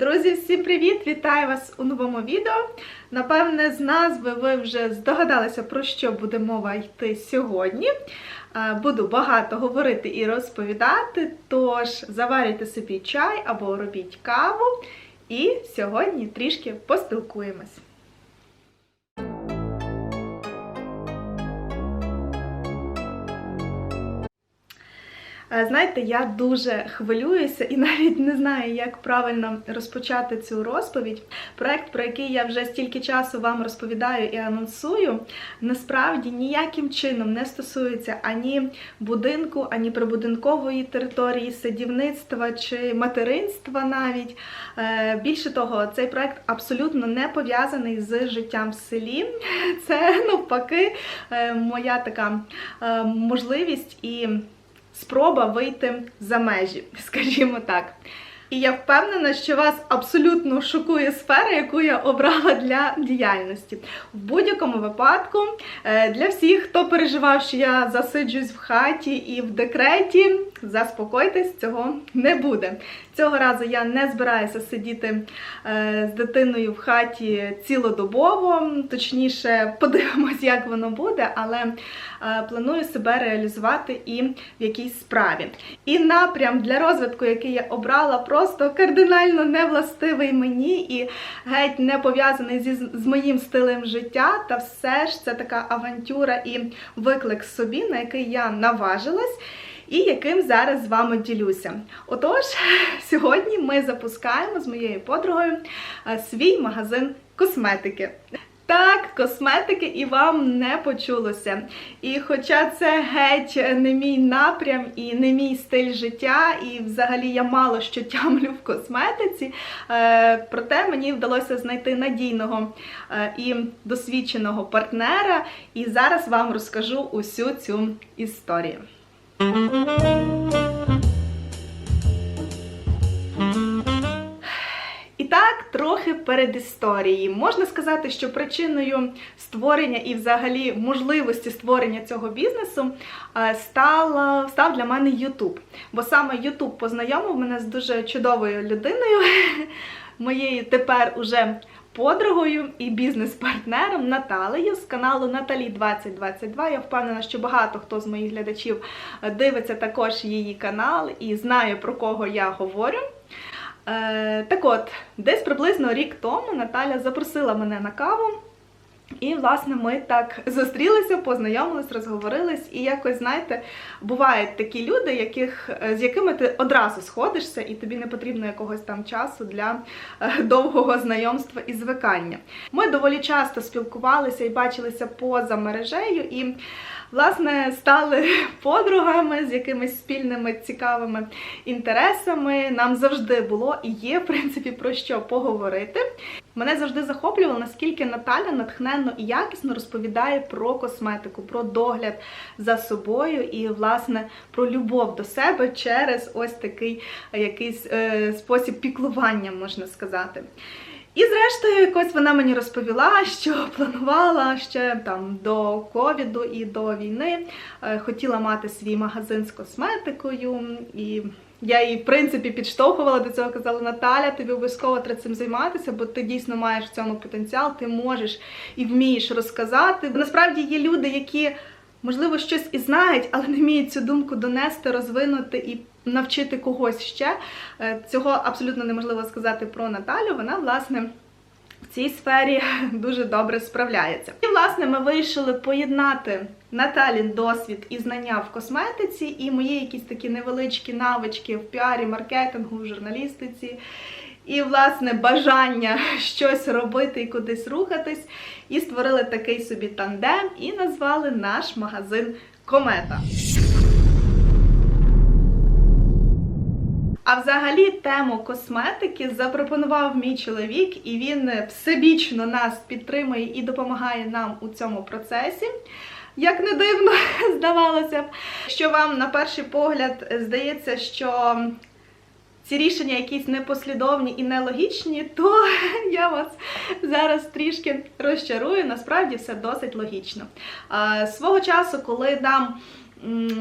Друзі, всім привіт! Вітаю вас у новому відео. Напевне, з назви ви вже здогадалися, про що буде мова йти сьогодні. Е, Буду багато говорити і розповідати, тож заварюйте собі чай або робіть каву. І сьогодні трішки поспілкуємось. Знаєте, я дуже хвилююся і навіть не знаю, як правильно розпочати цю розповідь. Проект, про який я вже стільки часу вам розповідаю і анонсую, насправді ніяким чином не стосується ані будинку, ані прибудинкової території, садівництва чи материнства навіть. Е, Більше того, цей проект абсолютно не пов'язаний з життям в селі. Це навпаки е, моя така е, можливість і спроба вийти за межі, скажімо так. І я впевнена, що вас абсолютно шокує сфера, яку я обрала для діяльності. В будь-якому випадку, е, для всіх, хто переживав, що я засиджусь в хаті і в декреті, заспокойтесь, цього не буде. Цього разу я не збираюся сидіти е, з дитиною в хаті цілодобово, точніше, подивимось, як воно буде, але е, планую себе реалізувати і в якійсь справі. І напрям для розвитку, який я обрала, просто кардинально не властивий мені і геть не пов'язаний зі з моїм стилем життя. Та все ж це така авантюра і виклик собі, на який я наважилась. І яким зараз з вами ділюся. Отож, сьогодні ми запускаємо з моєю подругою е, свій магазин косметики. Так, косметики і вам не почулося. І хоча це геть не мій напрям і не мій стиль життя, і взагалі я мало що тямлю в косметиці, е, проте мені вдалося знайти надійного е, і досвідченого партнера. І зараз вам розкажу усю цю історію. І так, трохи перед історією. Можна сказати, що причиною створення і взагалі можливості створення цього бізнесу е, стала, став для мене YouTube. Бо саме YouTube познайомив мене з дуже чудовою людиною, моєю тепер уже подругою і бізнес-партнером Наталею з каналу Наталі 2022. Я впевнена, що багато хто з моїх глядачів дивиться також її канал і знає про кого я говорю. Е, так от, десь приблизно рік тому Наталя запросила мене на каву. І, власне, ми так зустрілися, познайомились, розговорились. І якось, знаєте, бувають такі люди, яких, з якими ти одразу сходишся, і тобі не потрібно якогось там часу для е, довгого знайомства і звикання. Ми доволі часто спілкувалися і бачилися поза мережею, і, власне, стали подругами з якимись спільними цікавими інтересами. Нам завжди було і є, в принципі, про що поговорити. Мене завжди захоплювало, наскільки Наталя натхненно і якісно розповідає про косметику, про догляд за собою і, власне, про любов до себе через ось такий якийсь е, спосіб піклування, можна сказати. І зрештою, якось вона мені розповіла, що планувала ще там до ковіду і до війни, е, хотіла мати свій магазин з косметикою і. Я її, в принципі, підштовхувала до цього, казала, Наталя, тобі обов'язково треба цим займатися, бо ти дійсно маєш в цьому потенціал, ти можеш і вмієш розказати. Насправді є люди, які, можливо, щось і знають, але не вміють цю думку донести, розвинути і навчити когось ще. Е, Цього абсолютно неможливо сказати про Наталю. Вона, власне. В цій сфері дуже добре справляється. І, власне, ми вирішили поєднати Наталін досвід і знання в косметиці, і мої якісь такі невеличкі навички в піарі, маркетингу, в журналістиці. І, власне, бажання щось робити і кудись рухатись. І створили такий собі тандем і назвали наш магазин Комета. А взагалі тему косметики запропонував мій чоловік, і він всебічно нас підтримує і допомагає нам у цьому процесі. Як не дивно, здавалося б, що вам на перший погляд здається, що ці рішення якісь непослідовні і нелогічні, то я вас зараз трішки розчарую. Насправді все досить логічно. Свого часу, коли нам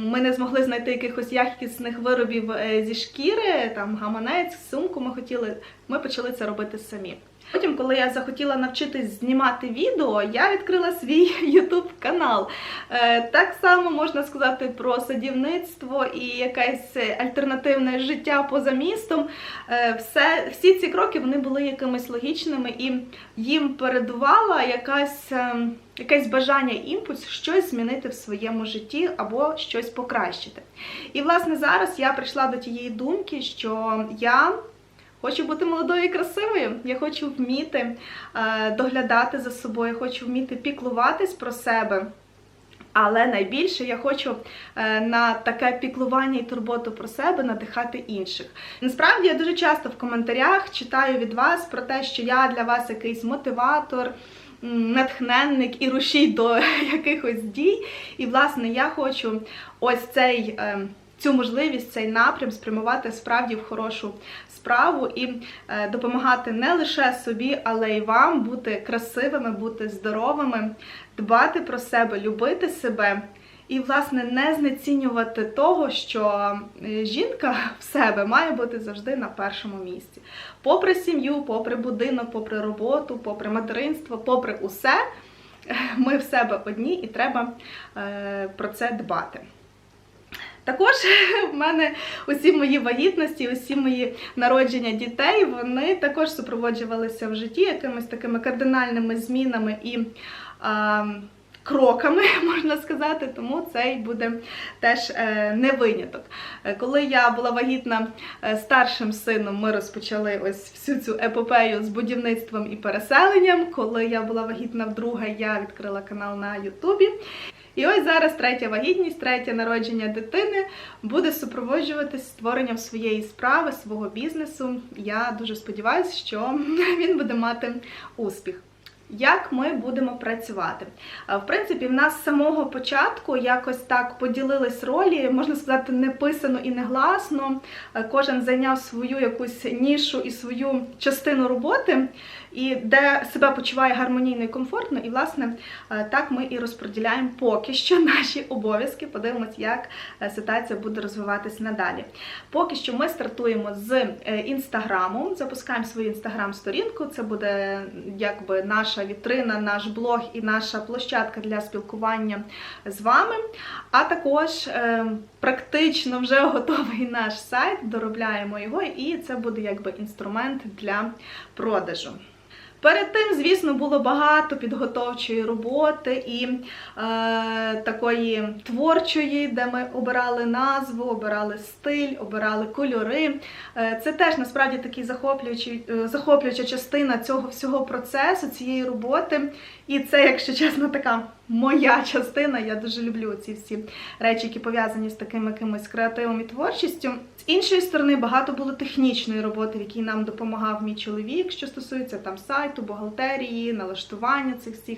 ми не змогли знайти якихось якісних виробів е, зі шкіри, там гаманець, сумку ми хотіли, ми почали це робити самі. Потім, коли я захотіла навчитись знімати відео, я відкрила свій YouTube канал. Е, Так само можна сказати про садівництво і якесь альтернативне життя поза містом. Е, Все, всі ці кроки вони були якимись логічними і їм передувала якась. ем, Якесь бажання імпульс щось змінити в своєму житті або щось покращити. І власне зараз я прийшла до тієї думки, що я Хочу бути молодою і красивою. Я хочу вміти е, доглядати за собою, хочу вміти піклуватись про себе. Але найбільше я хочу е, на таке піклування і турботу про себе надихати інших. Насправді я дуже часто в коментарях читаю від вас про те, що я для вас якийсь мотиватор, натхненник і рушій до якихось дій. І, власне, я хочу ось цей. е, Цю можливість, цей напрям спрямувати справді в хорошу справу і е, допомагати не лише собі, але й вам бути красивими, бути здоровими, дбати про себе, любити себе. І, власне, не знецінювати того, що е, жінка в себе має бути завжди на першому місці. Попри сім'ю, попри будинок, попри роботу, попри материнство, попри усе, ми в себе одні і треба е, про це дбати. Також в мене усі мої вагітності, усі мої народження дітей, вони також супроводжувалися в житті якимись такими кардинальними змінами і а, кроками, можна сказати, тому цей буде теж е, не виняток. Е, Коли я була вагітна е, старшим сином, ми розпочали ось всю цю епопею з будівництвом і переселенням. Коли я була вагітна вдруге, я відкрила канал на Ютубі. І ось зараз третя вагітність, третє народження дитини буде супроводжуватись створенням своєї справи, свого бізнесу. Я дуже сподіваюся, що він буде мати успіх. Як ми будемо працювати? В принципі, в нас з самого початку якось так поділились ролі, можна сказати, не писано і не гласно. Е, Кожен зайняв свою якусь нішу і свою частину роботи, і де себе почуває гармонійно і комфортно. І, власне, е, так ми і розподіляємо поки що наші обов'язки. Подивимось, як е, ситуація буде розвиватись надалі. Поки що ми стартуємо з е, інстаграму, запускаємо свою інстаграм-сторінку. Це буде якби наша вітрина, наш блог і наша площадка для спілкування з вами. А також е, практично вже готовий наш сайт, доробляємо його, і це буде якби інструмент для продажу. Перед тим, звісно, було багато підготовчої роботи і е, такої творчої, де ми обирали назву, обирали стиль, обирали кольори. Е, це теж насправді такий захоплюючий, е, захоплююча частина цього всього процесу, цієї роботи. І це, якщо чесно, така моя частина. Я дуже люблю ці всі речі, які пов'язані з таким якимось креативом і творчістю. З іншої сторони, багато було технічної роботи, в якій нам допомагав мій чоловік, що стосується там сайту, бухгалтерії, налаштування цих всіх.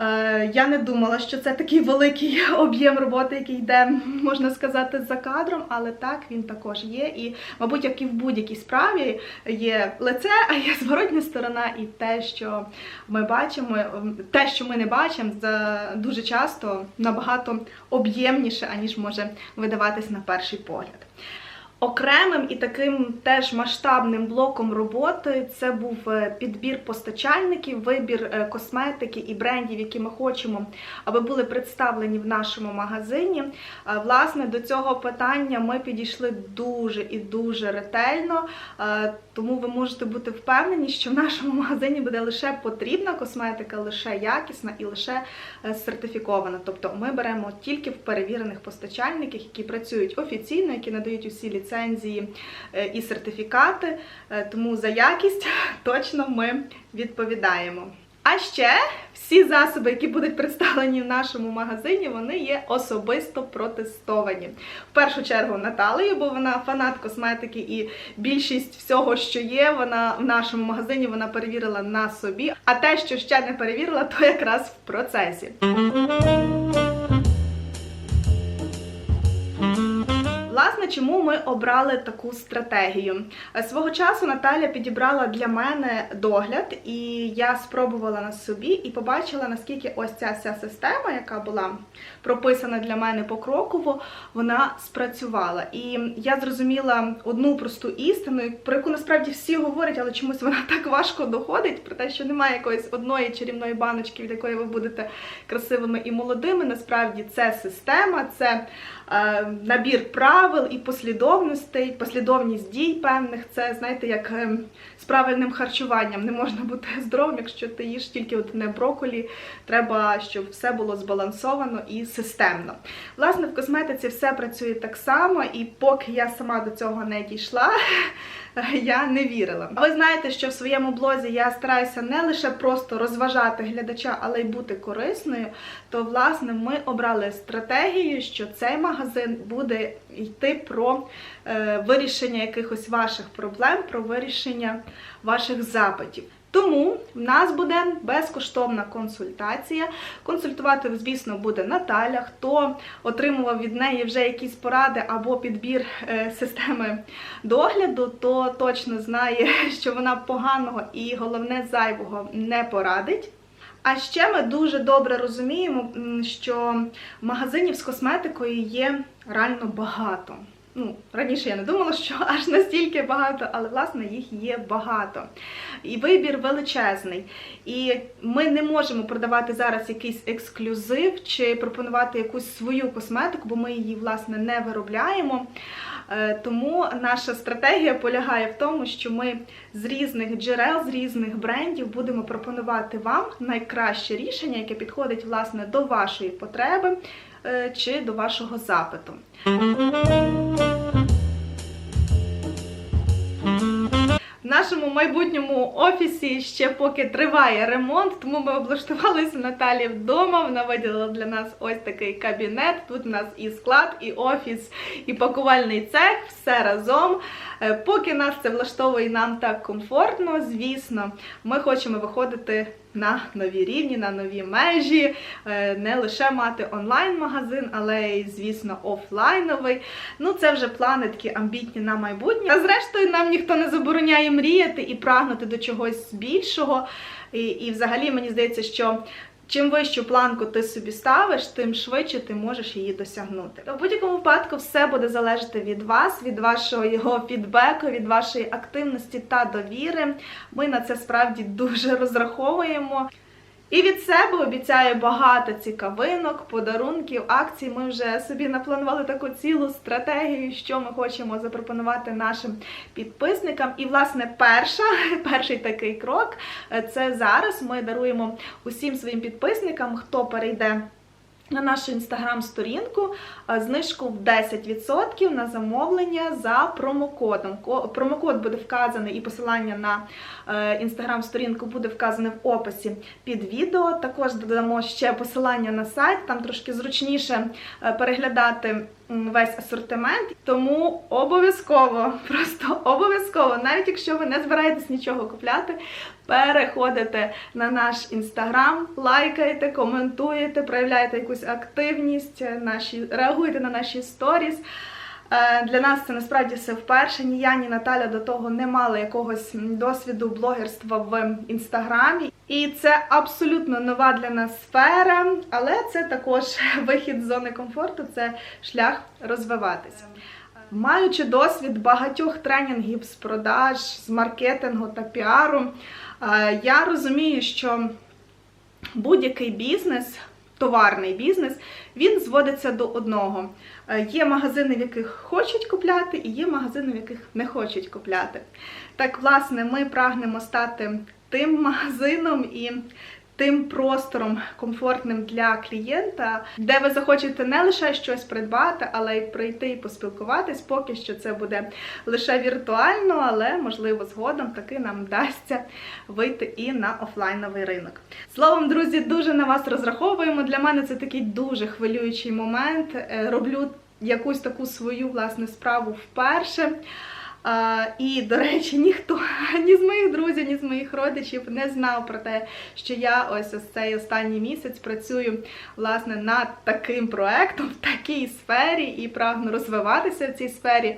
Е, Я не думала, що це такий великий об'єм роботи, який йде, можна сказати, за кадром, але так він також є. І, мабуть, як і в будь-якій справі є лице, а є зворотня сторона, і те, що ми бачимо, те, що ми не бачимо, дуже часто набагато об'ємніше, аніж може видаватись на перший погляд. Окремим і таким теж масштабним блоком роботи це був е, підбір постачальників, вибір е, косметики і брендів, які ми хочемо, аби були представлені в нашому магазині. Е, Власне, до цього питання ми підійшли дуже і дуже ретельно, тому ви можете бути впевнені, що в нашому магазині буде лише потрібна косметика, лише якісна і лише сертифікована. Тобто ми беремо тільки в перевірених постачальниках, які працюють офіційно, які надають усі ліцензії е, і сертифікати. Е, Тому за якість точно ми відповідаємо. А ще всі засоби, які будуть представлені в нашому магазині, вони є особисто протестовані. В першу чергу Наталею, бо вона фанат косметики і більшість всього, що є, вона в нашому магазині вона перевірила на собі. А те, що ще не перевірила, то якраз в процесі. Власне, чому ми обрали таку стратегію? Е, Свого часу Наталя підібрала для мене догляд, і я спробувала на собі і побачила, наскільки ось ця вся система, яка була прописана для мене покроково, вона спрацювала. І я зрозуміла одну просту істину, про яку насправді всі говорять, але чомусь вона так важко доходить, про те, що немає якоїсь одної чарівної баночки, від якої ви будете красивими і молодими. Насправді це система, це е, набір правил і послідовностей, послідовність дій певних. Це знаєте, як е, з правильним харчуванням. Не можна бути здоровим, якщо ти їш тільки от не броколі. Треба, щоб все було збалансовано і системно. Власне, в косметиці все працює так само, і поки я сама до цього не дійшла. Я не вірила. Ви знаєте, що в своєму блозі я стараюся не лише просто розважати глядача, але й бути корисною. То, власне, ми обрали стратегію, що цей магазин буде йти про е, вирішення якихось ваших проблем, про вирішення ваших запитів. Тому в нас буде безкоштовна консультація. Консультувати, звісно, буде Наталя. Хто отримував від неї вже якісь поради або підбір е, системи догляду, то точно знає, що вона поганого і головне зайвого не порадить. А ще ми дуже добре розуміємо, що магазинів з косметикою є реально багато. Ну, раніше я не думала, що аж настільки багато, але власне їх є багато. І вибір величезний. І ми не можемо продавати зараз якийсь ексклюзив чи пропонувати якусь свою косметику, бо ми її власне не виробляємо. Е, Тому наша стратегія полягає в тому, що ми з різних джерел, з різних брендів будемо пропонувати вам найкраще рішення, яке підходить власне до вашої потреби е, чи до вашого запиту. В нашому майбутньому офісі ще поки триває ремонт, тому ми облаштувалися Наталі вдома. Вона виділила для нас ось такий кабінет. Тут у нас і склад, і офіс, і пакувальний цех, все разом. Е, Поки нас це влаштовує нам так комфортно, звісно, ми хочемо виходити на нові рівні, на нові межі, е, не лише мати онлайн-магазин, але й, звісно, офлайновий. Ну, це вже плани такі амбітні на майбутнє. А зрештою, нам ніхто не забороняє мріяти і прагнути до чогось більшого. І, і взагалі мені здається, що чим вищу планку ти собі ставиш, тим швидше ти можеш її досягнути. В будь-якому випадку все буде залежати від вас, від вашого його фідбеку, від вашої активності та довіри. Ми на це справді дуже розраховуємо. І від себе обіцяю багато цікавинок, подарунків, акцій. Ми вже собі напланували таку цілу стратегію, що ми хочемо запропонувати нашим підписникам. І, власне, перша, перший такий крок е, це зараз ми даруємо усім своїм підписникам, хто перейде. На нашу інстаграм-сторінку е, знижку в 10% на замовлення за промокодом. Ко- Промокод буде вказаний і посилання на е, інстаграм-сторінку буде вказане в описі під відео. Також додамо ще посилання на сайт, там трошки зручніше е, переглядати весь асортимент. Тому обов'язково, просто обов'язково, навіть якщо ви не збираєтесь нічого купляти, переходите на наш інстаграм, лайкаєте, коментуєте, проявляєте якусь активність, е, наші, реагуєте на наші сторіс. Е, Для нас це насправді все вперше. Ні я, ні Наталя до того не мали якогось досвіду блогерства в інстаграмі. І це абсолютно нова для нас сфера, але це також вихід з зони комфорту, це шлях розвиватися. Маючи досвід багатьох тренінгів з продаж, з маркетингу та піару, е, я розумію, що будь-який бізнес, товарний бізнес, він зводиться до одного. Е, Є магазини, в яких хочуть купляти, і є магазини, в яких не хочуть купляти. Так, власне, ми прагнемо стати тим магазином і тим простором комфортним для клієнта, де ви захочете не лише щось придбати, але й прийти і поспілкуватись. Поки що це буде лише віртуально, але можливо згодом таки нам вдасться вийти і на офлайновий ринок. Словом, друзі, дуже на вас розраховуємо. Для мене це такий дуже хвилюючий момент. Е, Роблю якусь таку свою власне справу вперше. А, і, до речі, ніхто ні з моїх друзів, ні з моїх родичів не знав про те, що я ось ось цей останній місяць працюю власне над таким проектом в такій сфері і прагну розвиватися в цій сфері.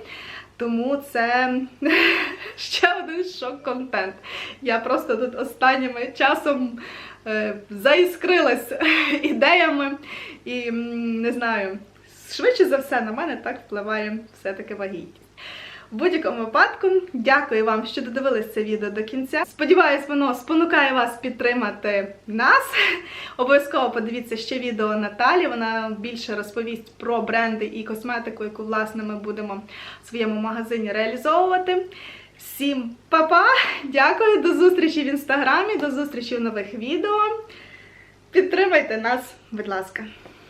Тому це ще один шок-контент. Я просто тут останнім часом е, заіскрилась ідеями і не знаю, швидше за все на мене так впливає все-таки вагітність. В будь-якому випадку, дякую вам, що додивились це відео до кінця. Сподіваюсь, воно спонукає вас підтримати нас. Обов'язково подивіться ще відео Наталі. Вона більше розповість про бренди і косметику, яку власне ми будемо в своєму магазині реалізовувати. Всім па-па! Дякую, до зустрічі в інстаграмі, до зустрічі в нових відео. Підтримайте нас, будь ласка.